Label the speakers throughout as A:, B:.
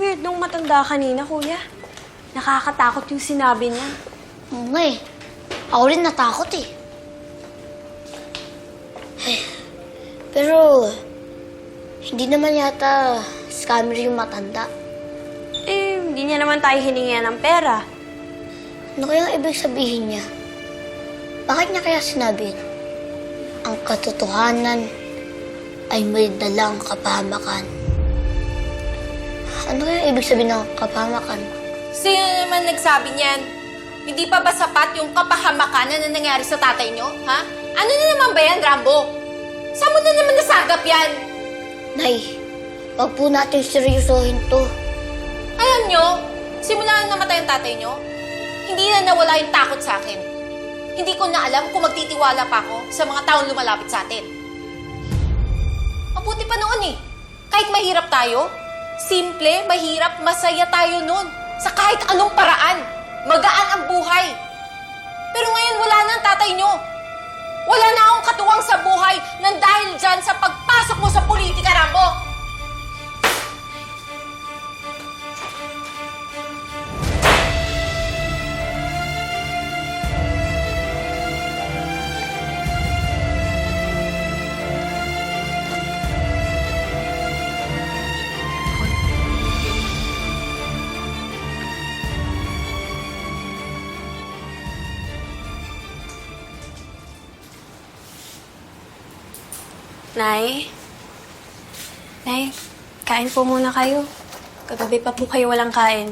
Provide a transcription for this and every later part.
A: weird nung matanda kanina, kuya. Nakakatakot yung sinabi niya.
B: Oo nga eh. Ako rin natakot eh. Ay, pero, hindi naman yata scammer yung matanda.
A: Eh, hindi niya naman tayo hiningihan ng pera.
B: Ano kaya ibig sabihin niya? Bakit niya kaya sinabi yun? Ang katotohanan ay may dalang kapahamakan. Ano kaya ibig sabihin ng kapahamakan?
C: Sino naman nagsabi niyan? Hindi pa ba sapat yung kapahamakan na nangyari sa tatay niyo, ha? Ano na naman ba yan, Rambo? Saan mo na naman nasagap yan?
B: Nay, wag po natin seryosohin to.
C: Alam niyo, simula na namatay ang tatay niyo, hindi na nawala yung takot sa akin. Hindi ko na alam kung magtitiwala pa ako sa mga taong lumalapit sa atin. Mabuti pa noon eh. Kahit mahirap tayo, simple, mahirap, masaya tayo noon. Sa kahit anong paraan. Magaan ang buhay. Pero ngayon wala na ang tatay niyo. Wala na akong katuwang sa buhay nang dahil dyan sa pagpasok mo sa politika, Rambo.
A: Nay? Nay, kain po muna kayo. Kagabi pa po kayo walang kain.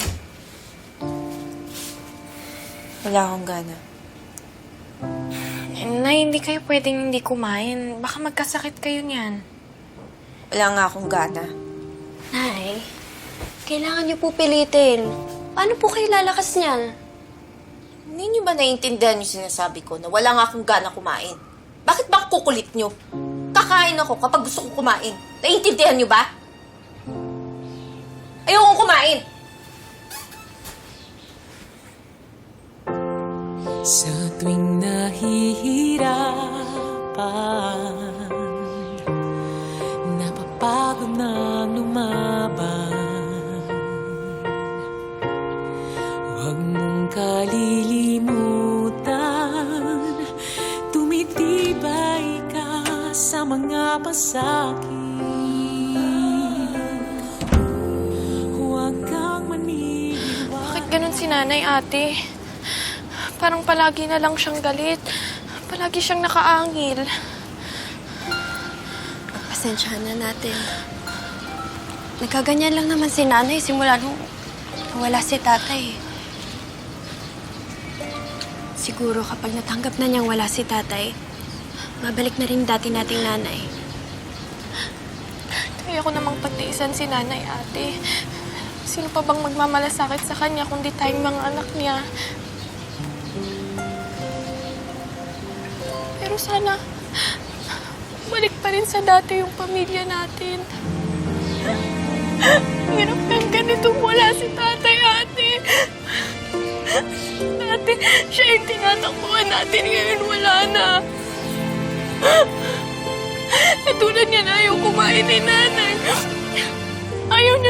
D: Wala akong gana.
E: Nay, hindi kayo pwedeng hindi kumain. Baka magkasakit kayo niyan.
D: Wala nga akong gana.
A: Nay, kailangan niyo po pilitin. Paano po kayo lalakas niyan?
C: Hindi niyo ba naiintindihan yung sinasabi ko na wala nga akong gana kumain? Bakit ba kukulit niyo? Kakain ako kapag gusto kong kumain. Naiintindihan niyo ba? Ayokong kumain.
F: Sa tuwing nahihirapan Napapagod na lumaban
E: ganun si nanay, ate? Parang palagi na lang siyang galit. Palagi siyang nakaangil.
A: Pasensyahan na natin. Nagkaganyan lang naman si nanay simula nung wala si tatay. Siguro kapag natanggap na niyang wala si tatay, babalik na rin dati nating nanay.
E: Kaya ko namang pagtiisan si nanay, ate. Sino pa bang magmamalasakit sa kanya kundi tayong mga anak niya? Pero sana, balik pa rin sa dati yung pamilya natin. Hirap ng ganito wala si tatay, ate. Ate, siya yung tinatakbuhan natin ngayon, wala na. Eh, tulad niya na ayaw kumain ni nanay.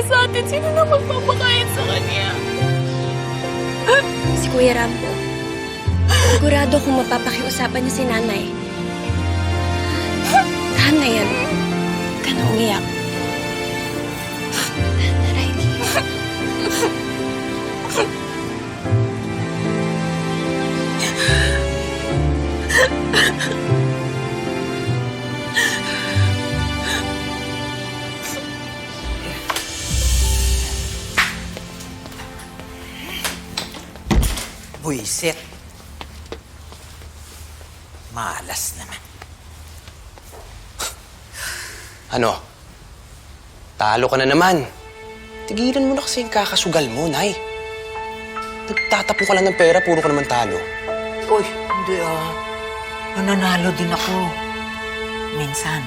E: Sa atin. Sino na magpapakain sa kanya?
A: Si Kuya Rambo, sigurado kung mapapakiusapan niya si nanay. Tahan na yan.
G: Buisit. Malas naman.
H: Ano? Talo ka na naman. Tigilan mo na kasi yung kakasugal mo, Nay. Nagtatapo ka lang ng pera, puro ka naman talo.
G: Uy, hindi ah. Nananalo din ako. Minsan.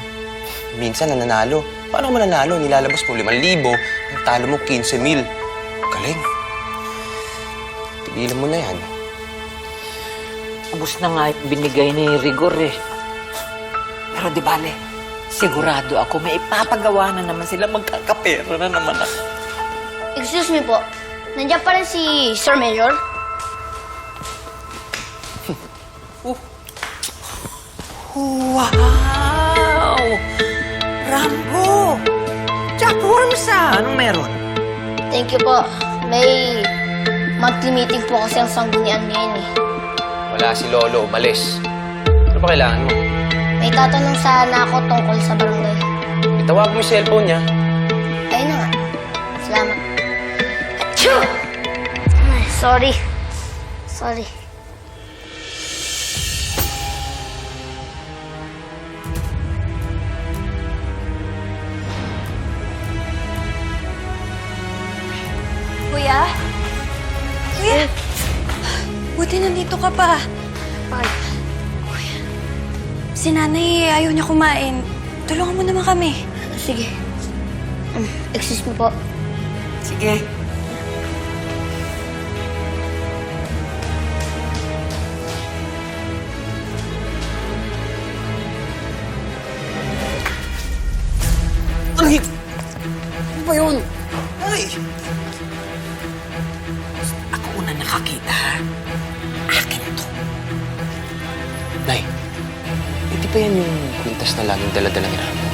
H: Minsan nananalo. Paano ka mananalo? Nilalabas mo 5,000, ang talo mo 15,000. Galing. Tigilan mo na yan.
I: Ubus na nga yung binigay ni Rigor eh. Pero di bale, sigurado ako may ipapagawa na naman sila. Magkakapera na naman ako.
B: Excuse me po. Nandiyan pa rin si Sir Mayor?
G: Wow! Rambo! Jackworms ah! Anong meron?
B: Thank you po. May monthly meeting po kasi ang sanggunian ngayon eh.
H: Wala si Lolo, umalis. Ano ba kailangan mo?
B: May tatanong sana ako tungkol sa barangay.
H: Itawag mo yung cellphone niya.
B: Ayun na nga. Salamat. Achoo! Ay, sorry. Sorry.
A: Ka pa.
B: Bakit?
A: Si nanay ayaw niya kumain. Tulungan mo naman kami.
B: Sige. Um, excuse me po.
G: Sige.
H: Na laging dala-dala ni Rambo?